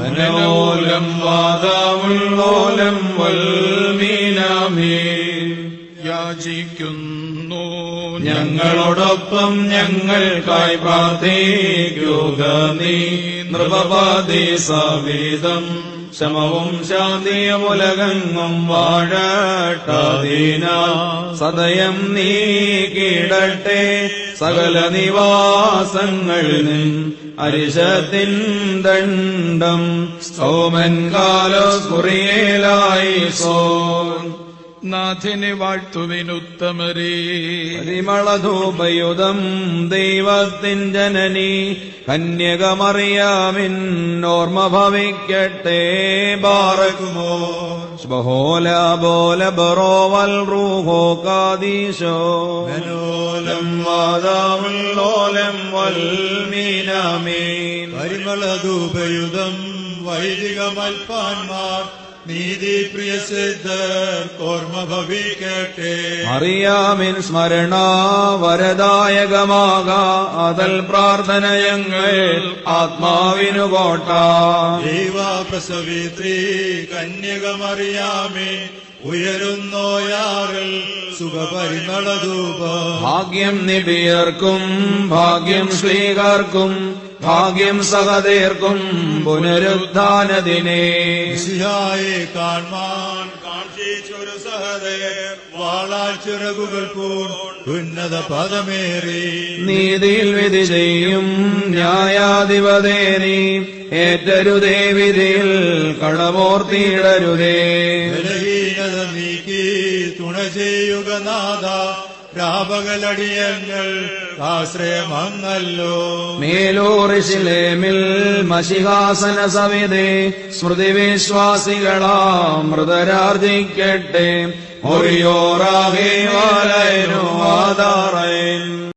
മനോലം വാതാമുള്ളോലം വൽമീനാമേ യാചിക്കുന്നു ഞങ്ങളോടൊപ്പം ഞങ്ങൾക്കായി പാതേക്യോഗ നീ. നൃപപാതേ സവേദം. ശമവും ശാന്തിയുമുലകങ്ങും വാഴട്ടാതീന. സദയം നീ കീടട്ടെ. സകല നിവാസങ്ങളിൽ അരിശത്തിൻ ദണ്ഡം സോമൻ കാലോ കുറിയേലായി സോ. നാഥിനെ വാഴ്ത്തുവിനുത്തമരേ. പരിമളധൂപയുധം ദൈവത്തിൻ ജനനി കന്യകമറിയാമിൻ ഓർമ്മ ഭവിക്കട്ടെ ബാറകുമോ. ബഹോല ബോല ബറോവൽ റൂഹോ കാദീശോ മനോലം വാദാമുള്ളോലം വൽമീനാമീൻ പരിമളധൂപയുധം വൈദിക മൽപ്പാന്മാർ നീതിപ്രിയ സിദ്ധർ ഓർമ്മ ഭവിക്കട്ടെ. അറിയാമിൻ സ്മരണ വരദായകമാക അതൽ പ്രാർത്ഥനയങ്ങൾ ആത്മാവിനു കോട്ട ദൈവ പ്രസവിത്രി കന്യകമറിയാമേ ഉയരുന്നോയാറിൽ സുഖപരിമളധൂപ. ഭാഗ്യം നിബിയർക്കും ഭാഗ്യം ശ്രീകാർക്കും ഭാഗ്യം സഹതീർക്കും പുനരുദ്ധാനദിനെ. സിഹായെ കാൺമാൻ കാക്ഷിച്ചൊരു സഹതയർ വാളാച്ചിറകുകൾ ഉന്നത പദമേറി. നീതിയിൽ വിധി ചെയ്യും ന്യായാധിപതേനി ഏറ്റരുതേ വിധിയിൽ കളമോർത്തിയിടരുതേ ബലഹീനത നീക്കി തുണ ചെയ്യുക നാഥ രാപകലടിയങ്ങൾ ആശ്രയമങ്ങല്ലോ. മേലോറിശിലേമിൽ മഷിഹാസന സവിതേ സ്മൃതിവിശ്വാസികളാം മൃതരാർജിക്കട്ടെ. ഒറിയോറാകെ വാലയനു ആധാറയൻ